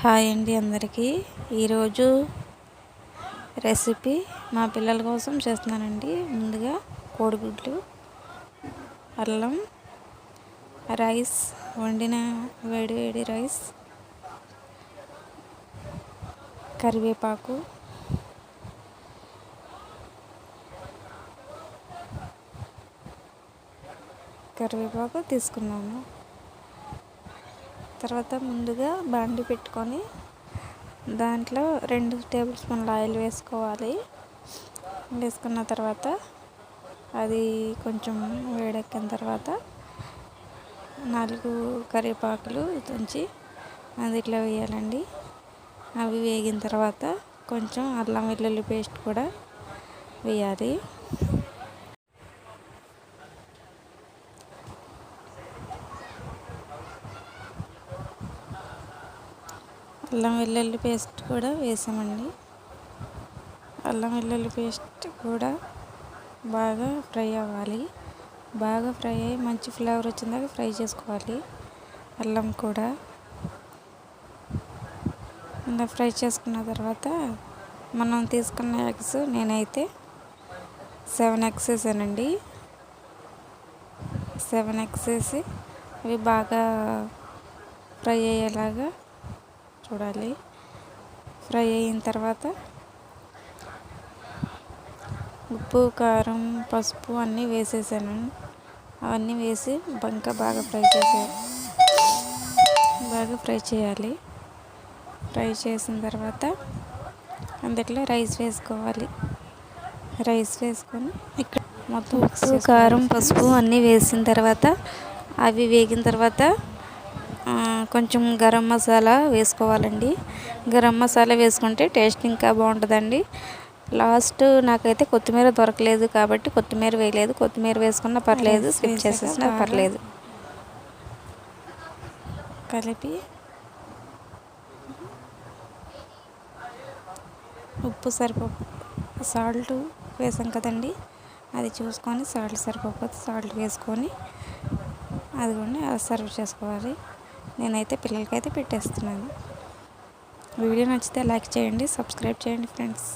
Hi అండి అందరికీ. ఈరోజు రెసిపీ మా పిల్లల కోసం చేస్తున్నానండి. ముందుగా కోడిగుడ్లు అల్లం రైస్ వండిన వేడి వేడి రైస్ కరివేపాకు కరివేపాకు తీసుకున్నాను. తర్వాత ముందుగా బాండి పెట్టుకొని దాంట్లో రెండు టేబుల్ స్పూన్ల ఆయిల్ వేసుకోవాలి. వేసుకున్న తర్వాత అది కొంచెం వేడెక్కిన తర్వాత నాలుగు కరివేపాకులు తుంచి అందులో వేయాలండి. అవి వేగిన తర్వాత కొంచెం అల్లం వెల్లుల్లి పేస్ట్ కూడా వేయాలి. అల్లం వెల్లుల్లి పేస్ట్ కూడా వేసామండి. అల్లం వెల్లుల్లి పేస్ట్ కూడా బాగా ఫ్రై అవ్వాలి. బాగా ఫ్రై అయ్యి మంచి ఫ్లేవర్ వచ్చిందాక ఫ్రై చేసుకోవాలి. అల్లం కూడా ఇలా ఫ్రై చేసుకున్న తర్వాత మనం తీసుకున్న ఎగ్స్ నేనైతే సెవెన్ ఎగ్స్ వేసానండి. సెవెన్ ఎగ్స్ వేసి అవి బాగా ఫ్రై అయ్యేలాగా చూడాలి. ఫ్రై అయిన తర్వాత ఉప్పు కారం పసుపు అన్నీ వేసేసాను. అవన్నీ వేసి బంక బాగా ఫ్రై చేసే బాగా ఫ్రై చేయాలి. ఫ్రై చేసిన తర్వాత అందులో రైస్ వేసుకోవాలి. రైస్ వేసుకొని ఇక్కడ మొత్తం ఉప్పు కారం పసుపు అన్నీ వేసిన తర్వాత అవి వేగిన తర్వాత కొంచెం గరం మసాలా వేసుకోవాలండి. గరం మసాలా వేసుకుంటే టేస్ట్ ఇంకా బాగుంటుందండి. లాస్ట్ నాకైతే కొత్తిమీర దొరకలేదు కాబట్టి కొత్తిమీర వేయలేదు. కొత్తిమీర వేసుకున్నా పర్లేదు స్కిప్ చేసేసినా పర్లేదు. కలిపి ఉప్పు సరిపో సాల్ట్ వేసాం కదండి. అది చూసుకొని సాల్ట్ సరిపోతే సాల్ట్ వేసుకొని అదిగోండి సర్వ్ చేసుకోవాలి. నేనైతే పిల్లలకైతే పెట్టేస్తున్నాను. వీడియో నచ్చితే లైక్ చేయండి సబ్స్క్రైబ్ చేయండి ఫ్రెండ్స్.